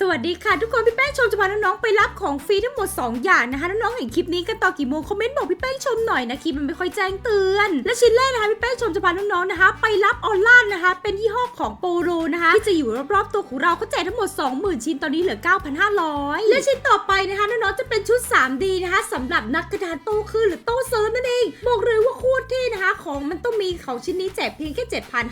สวัสดีค่ะ ทุกคนพี่แป้งชมจะพาน้องๆไปรับของฟรีทั้งหมด 2 อย่างนะคะน้องๆเห็นคลิปนี้กันต่อกี่โมงคอมเมนต์บอกพี่แป้งชมหน่อยนะคลิปมันไม่ค่อยแจ้งเตือน และชิ้นแรกนะคะพี่แป้งชมจะพาน้องๆนะคะ ไปรับออนไลน์นะคะ เป็นยี่ห้อของโปโรนะคะที่จะอยู่รอบๆตัวของเราเขาแจกทั้งหมด 20,000 ชิ้นตอนนี้เหลือ 9,500 และชิ้นต่อไปนะคะน้องๆจะเป็นชุด 3D นะคะสำหรับนักกระดานโต้คลื่นหรือโต้เซิร์ฟนั่นเอง ของมันต้องมีของชิ้นนี้แจกเพียงแค่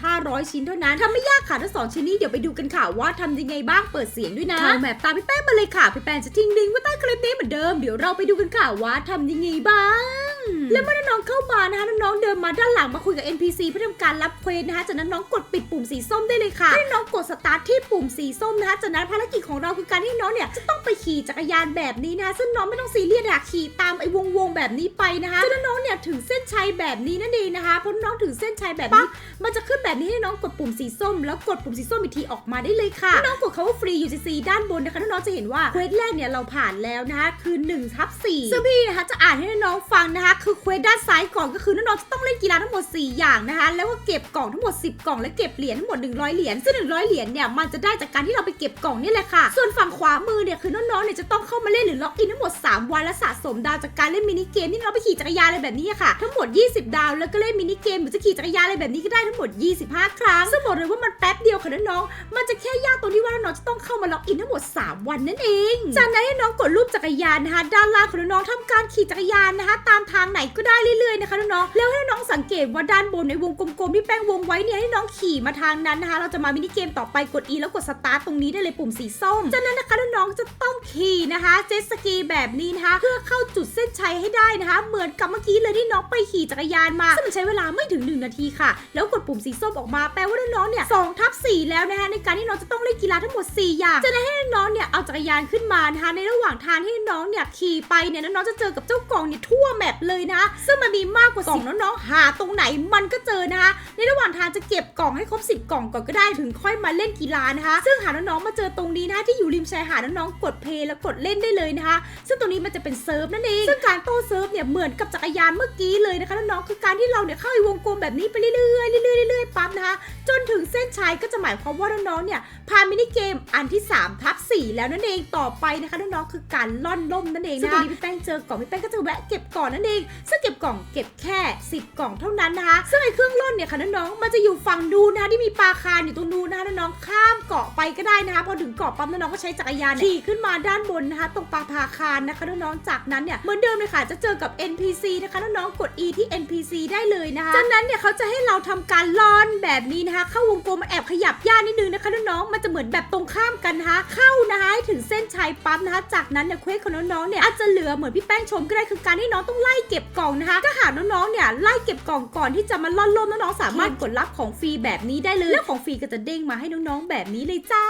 7,500 ชิ้นเท่านั้น ทำไม่ยากค่ะทั้งสองชิ้นนี้เดี๋ยวไปดูกันค่ะว่าทำยังไงบ้างเปิดเสียงด้วยนะเข้าแบบตามพี่แป้งมาเลยค่ะ พี่แป้งจะทิ้งลิงก์ไว้ใต้คลิปนี้เหมือนเดิม เดี๋ยวเราไปดูกันค่ะว่าทำยังไงบ้าง และเมื่อน้องเข้ามานะคะน้องๆเดินมาด้านหลังมาคุยกับ NPC เพื่อทำการรับเควสนะคะจากนั้นน้องกดปิดปุ่มสีส้มได้เลยค่ะให้น้องกดสตาร์ทที่ปุ่มสีส้มนะคะจากนั้นภารกิจของเราคือการที่น้องเนี่ยจะต้องไปขี่จักรยานแบบนี้นะคะซึ่งน้องไม่ต้องซีเรียสอะขี่ตามไอ้วงๆแบบนี้ไปนะคะจนน้องเนี่ยถึงเส้นชัยแบบนี้นั่นเองนะคะเพราะน้องถึงเส้นชัยแบบนี้มันจะขึ้นแบบนี้ให้น้องกดปุ่มสีส้ม แล้วกดปุ่มสีส้มอีกทีออกมาได้เลยค่ะให้น้องกดคำว่าฟรี UCC ด้านบนนะคะน้องจะเห็นว่าเควสแรกเนี่ยเราผ่านแล้วนะคะคือ1ทับ4ซึ่งพี่นะคะจะอ่านให้น้ องฟังนะคะ คือเควสด้านซ้ายก่อนก็คือน้องๆจะต้องเล่นกีฬาทั้งหมด 4 อย่างนะคะ แล้วก็เก็บกล่องทั้งหมด 10 กล่องและเก็บเหรียญทั้งหมด 100 เหรียญ ซึ่ง 100 เหรียญเนี่ยมันจะได้จากการที่เราไปเก็บกล่องนี่แหละค่ะ ส่วนฝั่งขวามือเนี่ยคือน้องๆเนี่ยจะต้องเข้ามาเล่นหรือล็อกอินทั้งหมด 3 วันและสะสมดาวจากการเล่นมินิเกมที่เราไปขี่จักรยานอะไรแบบนี้ค่ะ ทั้งหมด 20 ดาว แล้วก็เล่นมินิเกมหรือจะขี่จักรยานอะไรแบบนี้ก็ได้ทั้งหมด 25 ครั้งซึ่งบอกเลยว่ามันแป๊บเดียวค่ะน้องๆมันจะแค่ยากตรงที่ว่าน้องๆจะต้องเข้ามาล็อกอินทั้งหมด 3 วันนั่นเองจากนั้นให้น้องกดรูปจักรยานนะคะด้านล่างของน้องๆทำการขี่จักรยานนะคะตามทางไหนก็ได้เรื่อยๆนะคะน้องๆแล้วให้น้องสังเกตว่าด้านบนในวงกลมๆที่แป้งวงไว้เนี่ยให้น้องขี่มาทางนั้นนะคะ เราจะมามินิเกมต่อไปกด E แล้วกดสตาร์ทตรงนี้ได้เลยปุ่มสีส้มจากนั้นนะคะน้องๆจะต้องขี่นะคะเจ็ตสกีแบบนี้นะคะเพื่อเข้าจุดเส้นชัยให้ได้นะคะ เหมือนกับเมื่อกี้เลยที่น้องไปขี่จักรยานมาซึ่งมันใช้เวลาไม่ถึง 1 นาทีค่ะ แล้วกดปุ่มสีส้มออกมาแปลว่าน้องๆเนี่ยสองทับสี่แล้วนะคะในการที่น้องจะต้องเล่นกีฬาทั้งหมด 4 อย่างจากนั้นให้น้องเนี่ยเอาจักรยานขึ้นมานะคะในระหว่างทางที่น้องเนี่ยขี่ไปเนี่ยน้องจะเจอกับเจ้ากองเนี่ยทัวแมปเลยนะ ซึ่งมันมีมากกว่าสิบน้องๆหาตรงไหนมันก็เจอนะคะ ในระหว่างทางจะเก็บกล่องให้ครบ 10 กล่องก่อนก็ได้ถึงค่อยมาเล่นกีฬานะคะ ซึ่งหาน้องๆมาเจอตรงนี้นะคะที่อยู่ริมชายหาดน้องๆกดเพลย์แล้วกดเล่นได้เลยนะคะ ซึ่งตรงนี้มันจะเป็นเซิร์ฟนั่นเองซึ่งการโต้เซิร์ฟเนี่ยเหมือนกับจักรยานเมื่อกี้เลยนะคะน้องๆคือการที่เราเนี่ยเข้าไปวงกลมแบบนี้ไปเรื่อยๆเรื่อยๆเรื่อยๆปั๊บนะคะจนถึงเส้นชัยก็จะหมายความว่าน้องๆเนี่ยผ่านมินิเกมอันที่3ทับ4แล้วนั่นเองต่อไปนะคะน้องๆคือการล่อนล่มนั่นเองนะคะซึ่งตรงนี้พี่แป้งเจอกล่องพี่แป้งก็จะแวะเก็บก่อนนั่นเองซึ่งเก็บกล่องเก็บแค่ 10 กล่องเท่านั้นนะคะซึ่งไอ้เครื่องล่อนเนี่ยค่ะน้องๆมันจะอยู่ฝั่งดูนะคะที่มีปลาคาร์นอยู่ตรงนู้นนะคะน้องๆข้ามเกาะไปก็ได้นะคะพอถึงเกาะปั๊มน้องๆก็ใช้จักรยานขี่ขึ้นมาด้านบนนะคะตรงปลาพาคาร์นนะคะน้องๆจากนั้นเนี่ยเหมือนเดิมเลยค่ะจะเจอกับ NPC นะคะน้องๆกด E ที่ NPC ได้เลยนะคะจากนั้นเนี่ยเขาจะให้เราทำการล่อนแบบนี้นะคะ เข้าวงกลมแอบขยับย่านิดนึงนะคะน้องๆมันจะเหมือนแบบตรงข้ามกันนะคะ เข้านะคะถึงเส้นชัยปั๊มนะคะ จากนั้นเนี่ยเควสของน้องๆเนี่ยอาจจะเหลือเหมือนพี่แป้งชมก็ได้คือการที่น้องต้องไล่เก็บกล่องนะคะถ้าหากน้องๆเนี่ยไล่เก็บกล่องก่อนที่จะมาล่อนล่มน้องๆสามารถกดรับของฟรีแบบนี้ได้เลยแล้วของฟรีก็จะเด้งมาให้น้องๆแบบนี้เลยจ้า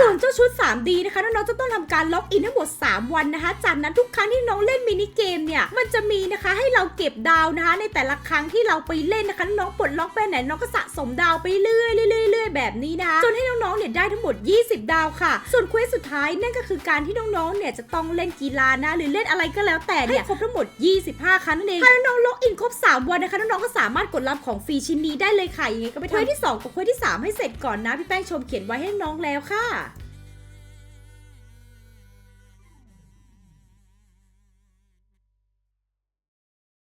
ส่วนเจ้าชุด 3D นะคะน้องๆจะต้องทำการล็อกอินทั้งหมด 3 วันนะคะ จากนั้นทุกครั้งที่น้องเล่นมินิเกมเนี่ย มันจะมีนะคะให้เราเก็บดาวนะคะ ในแต่ละครั้งที่เราไปเล่นนะคะ น้องปลดล็อกไปไหนน้องก็สะสมดาวไปเรื่อยเรื่อยๆเรื่อยแบบนี้นะคะจนให้น้องๆเนี่ยได้ทั้งหมด 20 ดาวค่ะ ส่วนเควสสุดท้ายนั่นก็คือการที่น้องๆเนี่ยจะต้องเล่นกีฬานะหรือเล่นอะไรก็แล้วแต่เนี่ยให้ครบทั้งหมด 25 ครั้งนั่นเองถ้าน้องล็อกอินครบ 3 วันนะคะน้องๆก็สามารถกดรับของฟรีชิ้นนี้ได้เลยค่ะยังไงก็ไปทำเควสที่สองกับเควสที่สามให้เสร็จก่อนนะพี่แป้งชมเขียนไว้ให้น้องแล้วค่ะ